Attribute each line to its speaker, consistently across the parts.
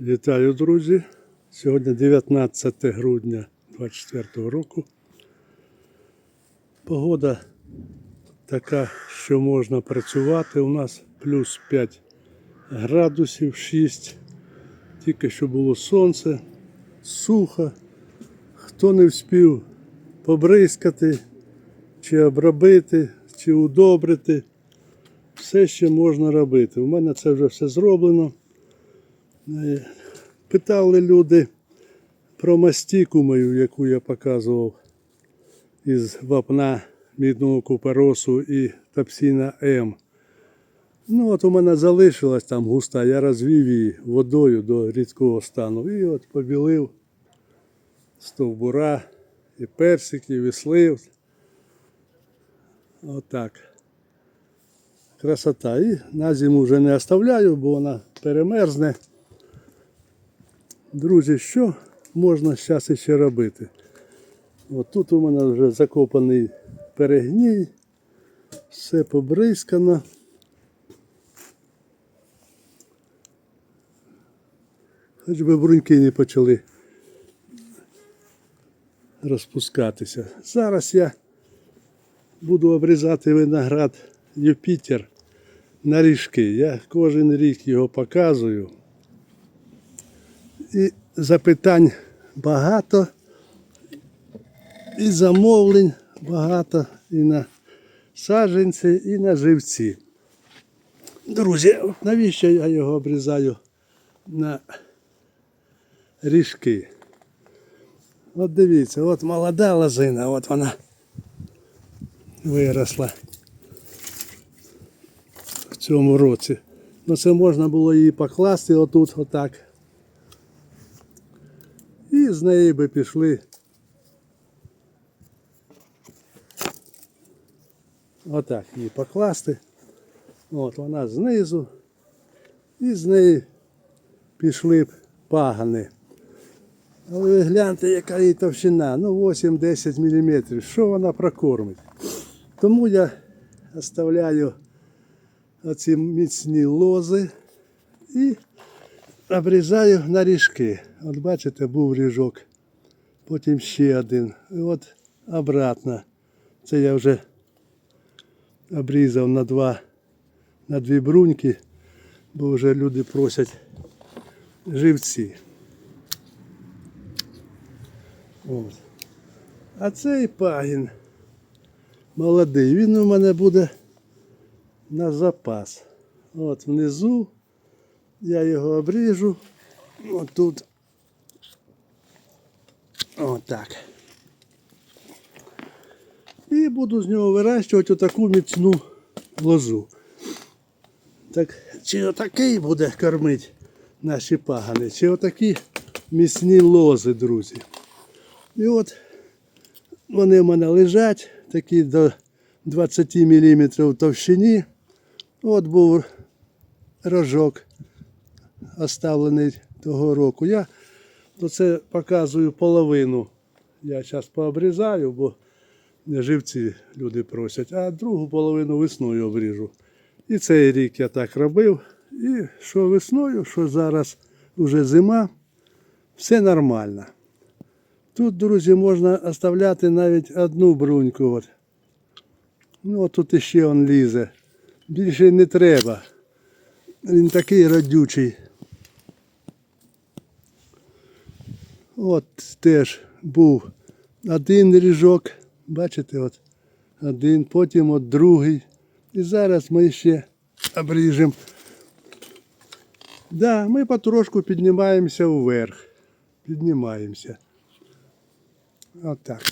Speaker 1: Вітаю, друзі! Сьогодні 19 грудня 2024 року. Погода така, що можна працювати. У нас плюс 5 градусів 6. Тільки що було сонце, сухо. Хто не вспів побризкати, чи обробити, чи удобрити, все ще можна робити. У мене це вже все зроблено. Е, Питали люди про мастіку мою, яку я показував із вапна мідного купоросу і тапсіна М. Ну от у мене залишилась там густа, я розвів її водою до рідкого стану. І от побілив стовбура, і персиків, і слив. Отак. Красота. І на зиму вже не оставляю, бо вона перемерзне. Друзі, що можна зараз ще робити? От тут у мене вже закопаний перегній, все побризкано. Хоч би бруньки не почали розпускатися. Зараз я буду обрізати виноград Юпітер на ріжки. Я кожен рік його показую. І запитань багато, і замовлень багато, і на саджанці, і на живці. Друзі, навіщо я його обрізаю на ріжки? От дивіться, от молода лозина, от вона виросла в цьому році. Ну це можна було її покласти отут, отак. І з неї би пішли. Отак її покласти. От вона знизу. І з неї пішли б пагани. Але ви гляньте, яка її товщина. Ну 8-10 мм. Що вона прокормить? Тому я оставляю оці міцні лози і обрізаю на ріжки. От бачите, був ріжок, потім ще один. І от обратно. Це я вже обрізав на два, на дві бруньки, бо вже люди просять живці. От. А цей пагін молодий, він у мене буде на запас. От внизу я його обріжу. Отут. Отак. І буду з нього вирощувати отаку міцну лозу. Так, чи отакий буде кормити наші пагани, чи отакі міцні лози, друзі. І от вони в мене лежать, такі до 20 мм товщині. От був рожок оставлений того року. Я то це показую половину. Я зараз пообрізаю, бо живці люди просять, а другу половину весною обріжу. І цей рік я так робив. І що весною, що зараз вже зима, все нормально. Тут, друзі, можна оставляти навіть одну бруньку. От. Ну, тут іще он лізе. Більше не треба. Він такий родючий. От теж був один ріжок, бачите, от один, потім от другий. І зараз ми ще обріжемо. Да, ми потрошку піднімаємося вверх. Піднімаємося. Отак.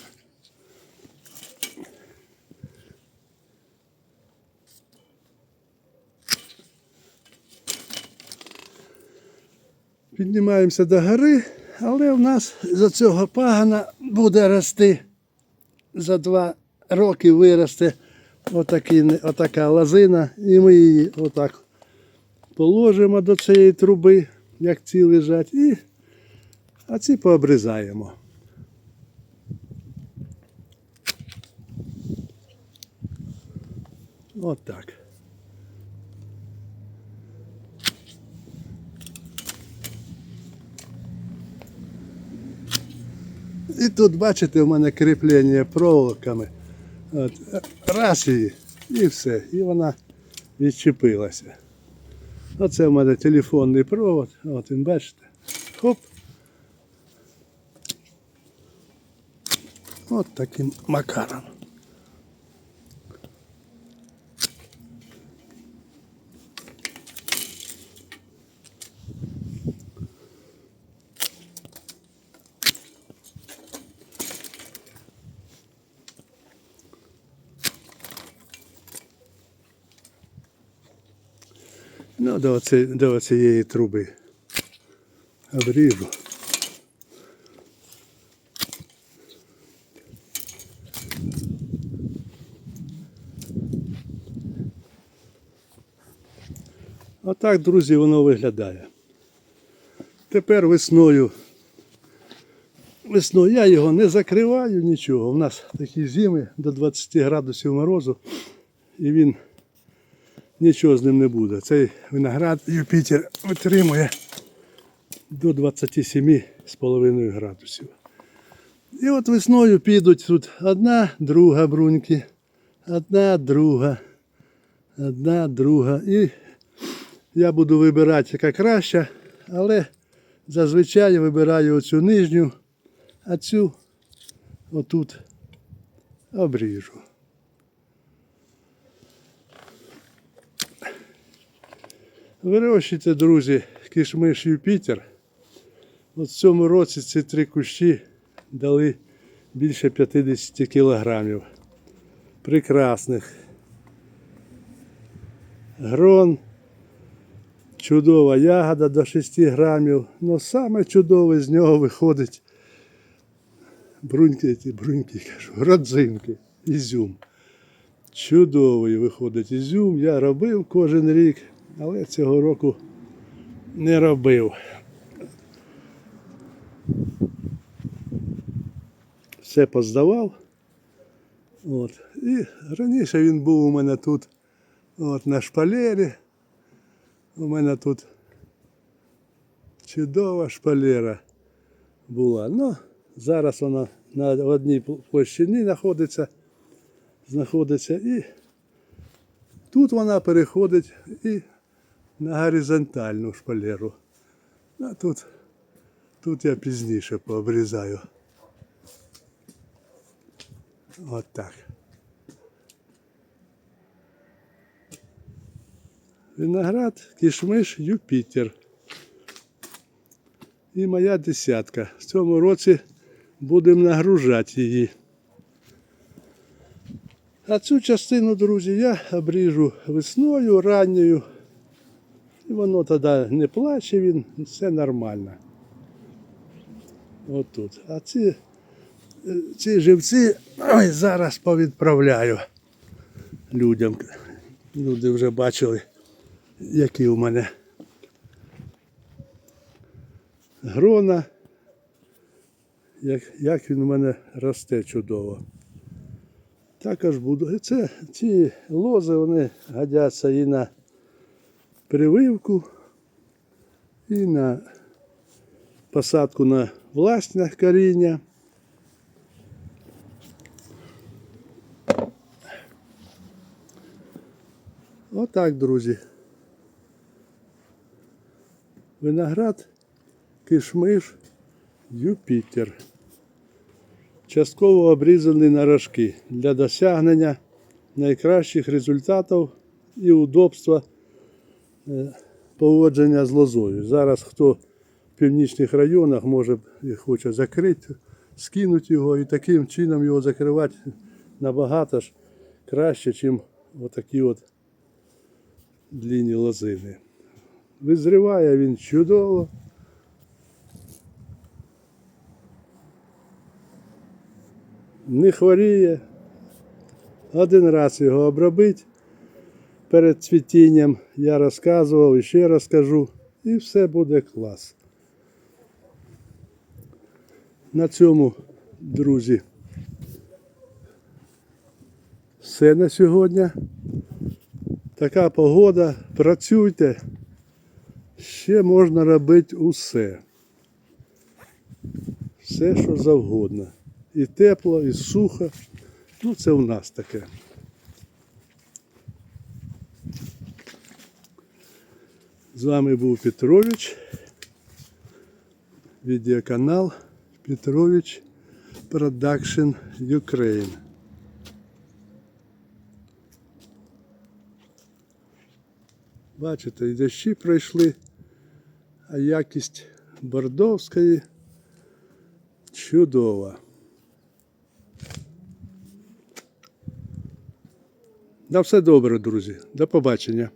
Speaker 1: Піднімаємося до гори, але в нас за цього пагана буде рости. За два роки виросте отакий, отака лозина, і ми її отак положимо до цієї труби, як ці лежать, і а ці пообрізаємо. Отак. І тут, бачите, у мене кріплення проволоками. От, раз її, і все. І вона відчепилася. Оце в мене телефонний провод. От він, бачите. Хоп. От таким макаром. Ну, до, оце, до оцієї труби. Обріжу. Отак, друзі, воно виглядає. Тепер весною. Весною я його не закриваю нічого. У нас такі зими до 20 градусів морозу. І він нічого з ним не буде. Цей виноград Юпітер витримує до 27,5 градусів. І от весною підуть тут одна, друга бруньки, одна, друга, одна, друга. І я буду вибирати, яка краща, але зазвичай вибираю оцю нижню, а цю отут обріжу. Вирощуйте, друзі, кишмиш Юпітер. От в цьому році ці три кущі дали більше 50 кілограмів. Прекрасних. Грон, чудова ягода до 6 грамів. Ну саме чудове з нього виходить бруньки, бруньки, кажу, родзинки, ізюм. Чудовий виходить ізюм. Я робив кожен рік, але цього року не робив. Все поздавав. От. І раніше він був у мене тут от, на шпалері. У мене тут чудова шпалера була. Ну, зараз вона на одній площині знаходиться, знаходиться і тут вона переходить і на горизонтальну шпалеру. А тут, тут я пізніше пообрізаю. От так. Виноград, кішмиш, Юпітер. І моя десятка. В цьому році будемо нагружати її. А цю частину, друзі, я обріжу весною, ранньою. Воно тоді не плаче, він, все нормально. Отут. А ці, е, ці живці ой, зараз повідправляю людям. Люди вже бачили, які у мене грона. Як, як він у мене росте чудово. Також буду. Це ці лози вони годяться і на прививку, і на посадку на власне коріння. Отак, друзі. Виноград, кишмиш, Юпітер. Частково обрізані на рожки для досягнення найкращих результатів і удобства поводження з лозою. Зараз хто в північних районах може і хоче закрити, скинути його і таким чином його закривати набагато ж краще, ніж отакі от длінні лозини. Визріває він чудово. Не хворіє. Один раз його обробить перед цвітінням. Я розказував і ще розкажу. І все буде клас. На цьому, друзі, все на сьогодні. Така погода. Працюйте. Ще можна робити усе. все, що завгодно. І тепло, і сухо. Ну, це у нас таке. З вами був Петрович. Відеоканал Петрович Production Ukraine. Бачите, і дощі пройшли, а якість бордовської чудова. На все добре, друзі. До побачення.